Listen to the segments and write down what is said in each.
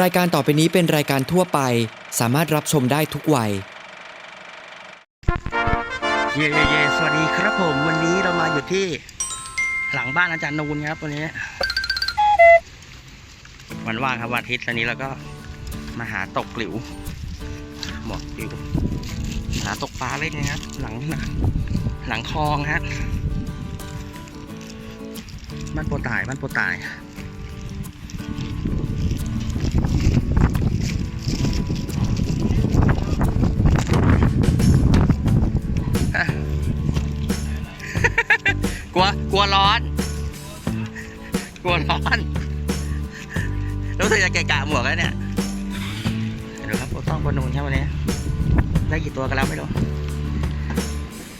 รายการต่อไปนี้เป็นรายการทั่วไป สามารถรับชมได้ทุกวัย เย่เย่เย่สวัสดีครับผม วันนี้เรามาอยู่ที่ หลังบ้านอาจารย์นูนครับวันนี้ วันว่างครับวันอาทิตย์ตอนนี้เราก็มาหาตกกลิวหมอกกลิวหาตกปลาเล่นนะครับ หลังหลังคลองฮะบ้านโปรตายบ้านโปรตาย ลัวกลัวร้อน กลัวร้อนรู้สึกจะเกะกะหมวกแล้วเนี่ยเดี๋ยวครับโปรต้องปรนูนครับวันนี้ได้กี่ตัวกันแล้วไม่รู้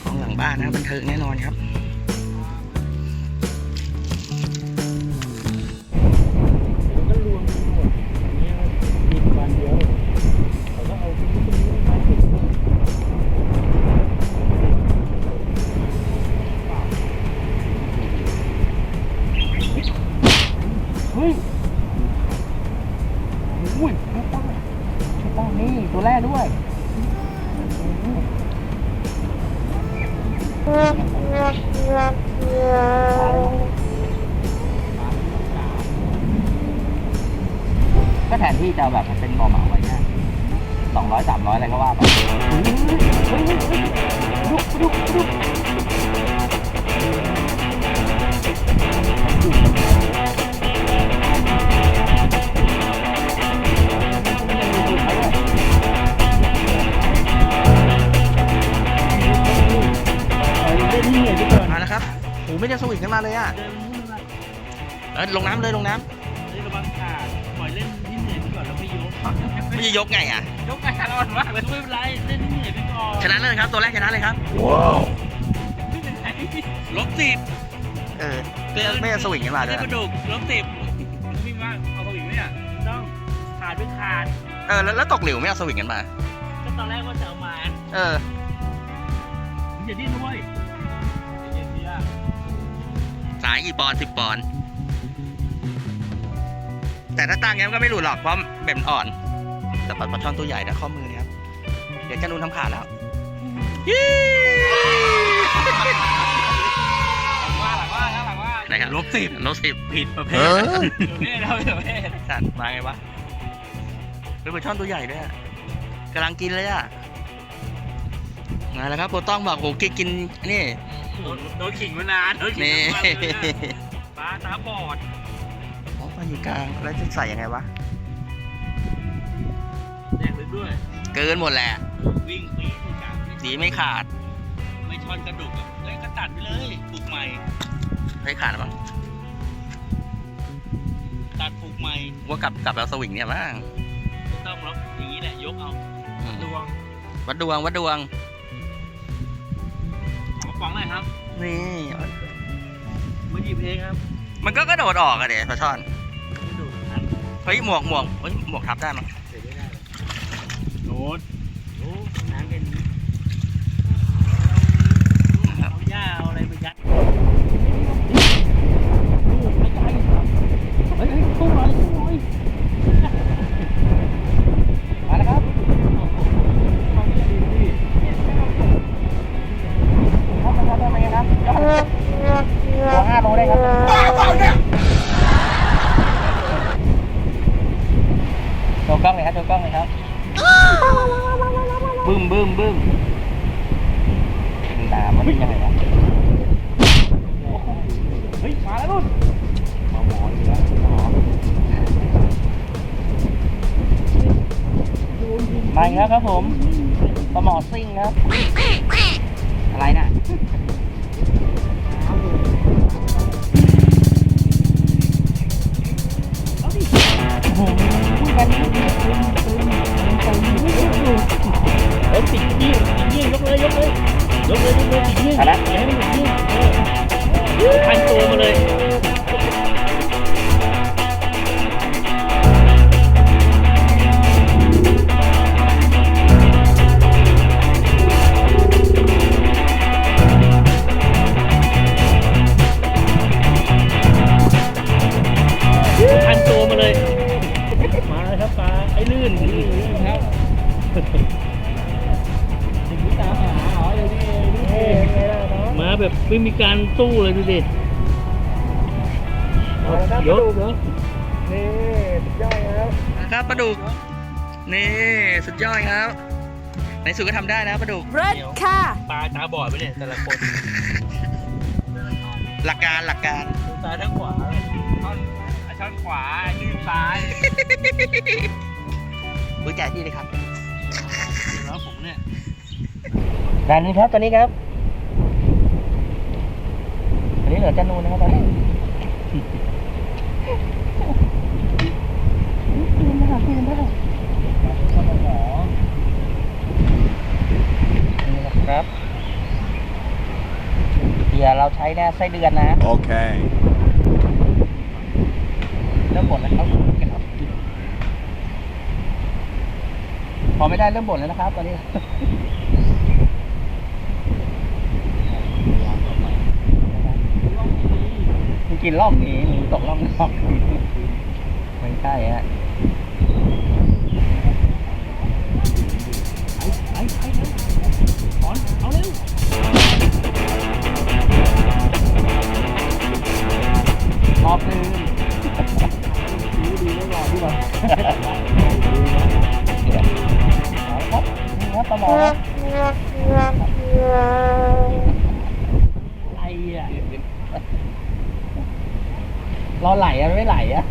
ของหลังบ้านนะบันเทิงแน่นอนครับ เหมาไว้เนี่สองร้อยสามร้อยอะไรก็ว่าไปดุดุดุมาแล้วครับโหไม่ได้สวิงกันมาเลยอะเดินมุ่งมาเออลงน้ำเลยลงน้เฮ้ยระวังขาดปล่อยเล่นที่ เหนื่อยไปก่อนแล้วไม่ยกำไม่จะยกไงอะ ยกการอ่อนมากเลยไม่เป็นไรเล่นที่เหนื่อยไปก่อนชนะเลยครับตัวแรกชนะเลยครับไม่เป็นไรลบสิบเออไม่ไม่จะสวิงกันมาไม่ด้วได้ยกระดูกลบสิบพี่ว่าเอาสวิงเนี่ยต้องขาดไปขาดเออแล้วแล้วตกหลิวไม่เอาสวิงกันมาก็ตอนแรกว่าจะเอามาเออมึงอย่าดิ้นด้วยเย็นดีอะสายกี่ปอนสิบปอนด์ แต่ถ้าตั้งงั้นก็ไม่หลุดหรอกเพราะเป็นอ่อน แต่ปลาปลาช่อนตัวใหญ่นะข้อมือนะครับ เดี๋ยวจะนูนทำขาดแล้วยี่ว่าหลังว่าหลังว่าไหนครับลบสิบลบสิบผิดประเภทเดี๋ยวเราเดี๋ยวแม่สัตว์มาไงวะเป็นปลาช่อนตัวใหญ่ด้วยอะกำลังกินเลยอะมาแล้วครับโปรต้องบอกโอ้กินกินนี่โดนขิงมานานโดนขิงนี่มานานปลาตาบอด อ๋อปลาอยู่กลางแล้วจะใส่ยังไงวะ แดกลึกด้วยเกินหมดแหละ วิ่งปีดทุกอย่างสีไม่ขาด ไม่ชอนกระดูกอะเอ้ยก็ตัดไปเลยปลูกใหม่ ไม่ขาดหรอมั้งตัดปลูกใหม่ว่ากลับกลับเอาสวิงเนี่ยบ้างไม่ต้องล็อกอย่างนี้แหละยกเอาดวงวัดดวงวัดดวง ขอฟังหน่อยครับนี่ มาหยิบเองครับมันก็กระโดดออกอะเดี๋ยวปลาช่อนไม่ดูทันเฮ้ยหมวกหมวกเฮ้ยหมวกทับได้มั้งเสียไม่ได้โน้ตโอ้น้ำเป็นเอาหญ้าเอาอะไรมายัดเฮ้ยเฮ้ยตู้หน่อยตู้ห มาอีกแล้วครับผมปลาหมอซิ่งครับ อะไรน่ะโอ้โหกันเฮ้ยติดยี่ติดยี่ยกเลยยกเลยยกเลยยกเลยติดยี่อะไรอย่าให้มันติดยี่เออพันตัวมาเลย ม้าแบบไม่มีการตู้เลยดูดิเอะครับกปลดุกเนาะนี่สุดยอดครับครับปลาดุกนี่สุดยอดครับในสุดก็ทำได้นะปลาดุกเริ่ศค่ะ ปลาตาบอดไปเนี่ยแต่ละคน หลักการหลักการซ้ายทั้งขวาช่อนขวายืนซ้าย อุ้ยแจกที่เลยครับแล้วผมเนี่ยด้านนี้ครับตอนนี้ครับอันนี้เหลือจันนูนนะครับตอนนี้นี่นะครับเดี๋ยวเราใช้เนี่ยไส้เดือนนะ Okay. เริ่มบ่นแล้วครับครับ พอไม่ได้เริ่มบ่นแล้วนะครับตอนนี้มันกินร่องนี้หรือตกร่องนอกไม่ใช่ฮะไปไปไปถอนเอาเร็วรอบนึงดูดีไม่รอที่ว่าค ครับปลาหมอครับอะไรอะรอไหลอะไม่ไหลอะ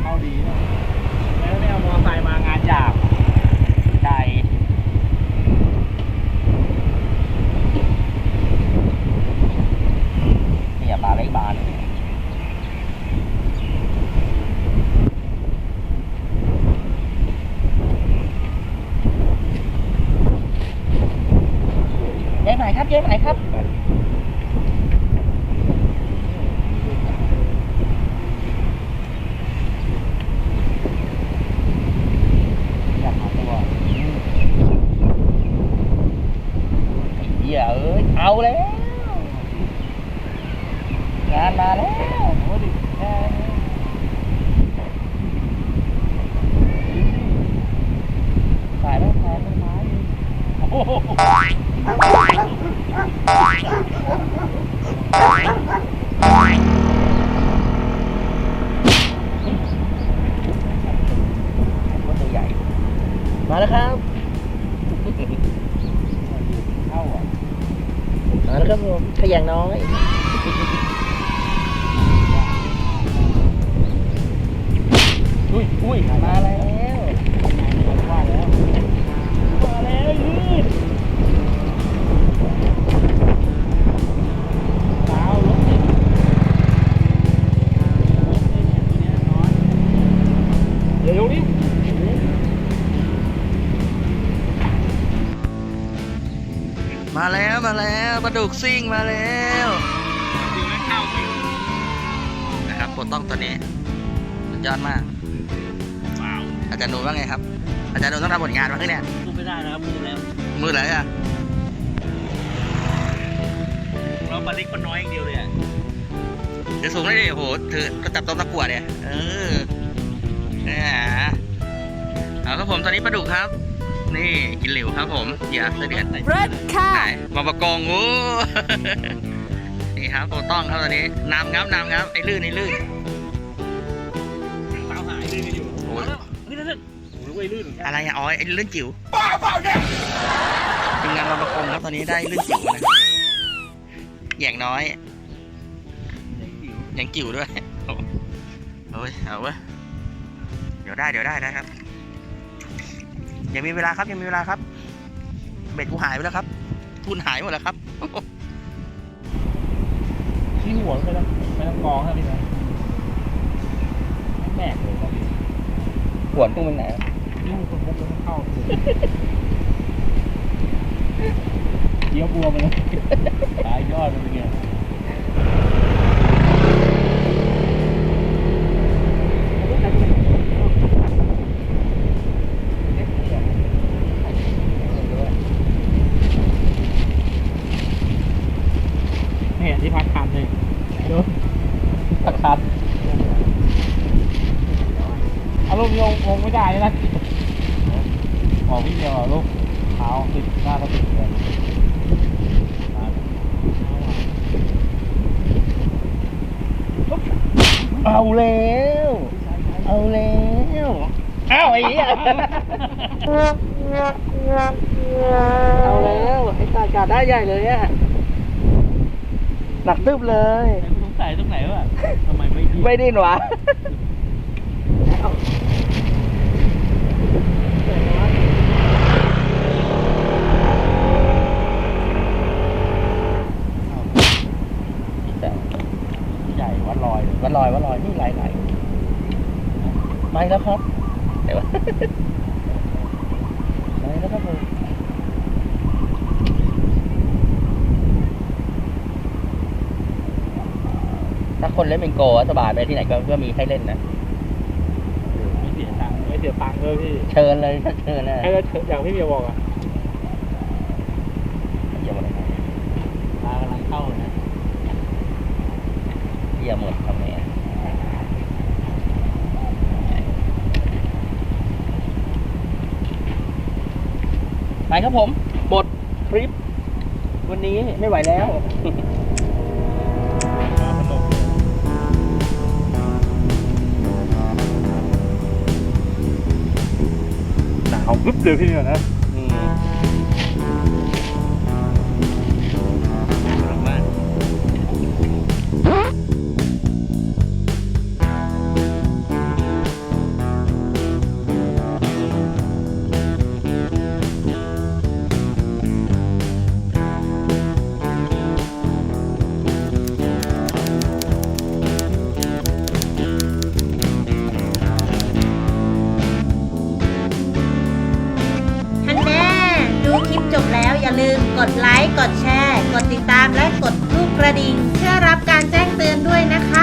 เข้าดีนะแล้วไม่เอามอไซค์มางานหยาบใจเนี่ยปลาเล็กบานเย้ ไหมไหมครับเหี้ยเอ้ยเอาแล้วงานมาแล้วโอ้ดิถ่ายแล้วถ่ายต้นไม้ดิโอ้โห ตัวใหญ่ มาแล้วครับ เข้าอะมาแล้วครับผมขยันน้อยอุ้ยอุ้ยมาแล้ว มาแล้วมาแล้วปลาดุกซิ่งมาแล้วดูแล้วเข้าจริงนะครับโปรต้องตัวนี้สุดยอดมากเปล่าอาจารย์นูว่าไงครับ อาจารย์นูต้องทำผลงานบ้างเนี่ยพูดไม่ได้นะครับมือแล้วมือไหนอะเราปลาเล็กปลาน้อยอย่างเดียวเลยอะเดี๋ยวสูงได้ดิโอ้โหถือก็จับต้มตะกั่วเนี่ยเออเนี่ยเอาครับผมตอนนี้ปลาดุกครับ นี่กินเหลวครับผมอย่าเสดือนไหนรถค่ะ มาประกองโอ้นี่ครับโปรต้องครับตอนนี้น้ำงับน้ำงับไอ้ลื่นไอ้ลื่นเปล่าหายเลยกันอยู่โอ้ยเฮ้ยนั่นนั่นโอ้ยเว้ยลื่นเหมือนกันอะไรอะอ๋อไอ้ลื่นจิ๋วทีมงานมาประกงครับตอนนี้ได้ลื่นจิ๋วนะแย่งน้อยยังจิ๋วด้วยโอ้ยเอาเว้ยเดี๋ยวได้เดี๋ยวได้นะครับ ยังมีเวลาครับยังมีเวลาครับ เบ็ดกูหายไปแล้วครับ ทุนหายหมดแล้วครับที่หัวไปแล้วไปแล้วกองครับพี่นะแบกเลยครับหวนตุ้งเป็นไหนนี่มันคนพกแล้วมันเข้าเดี๋ยวบัวไปแล้วตายยอดมันเป็นไงเนี่ย หรอลูกเท้าติดหน้าก็ติดเลยเอาแล้วเอาแล้วเอาไอ้เหี้เอาแล้วไอ้ตากาดได้ใหญ่เลยอะหนักตึ๊บเลยสงส่ตรงไหนวะทำไมไม่ดิ้นไม่ดิ้นวะ ลอยวัดลอยวัดลอยนี่ไหลไหลไปแล้วครับเดี๋ยวไปแล้วครับผมถ้าคนเล่นเป็นโกะสบายไปที่ไหนก็ก็มีให้เล่นนะไม่เสียตังค์ไม่เสียตังค์เลยพี่เชิญเลยเชิญนะให้เราอย่างพี่เบียร์บอกอะเยี่ยมเลยนะปลากำลังเข้านะเยี่ยมหมดทำไงอะ ไปครับผมบทคลิป วันนี้ไม่ไหวแล้วหนาวปึ๊บเดียวพี่เนี่ยนะ ดไลค์ กดแชร์ กดติดตามและกดรูปกระดิ่ง เพื่อรับการแจ้งเตือนด้วยนะคะ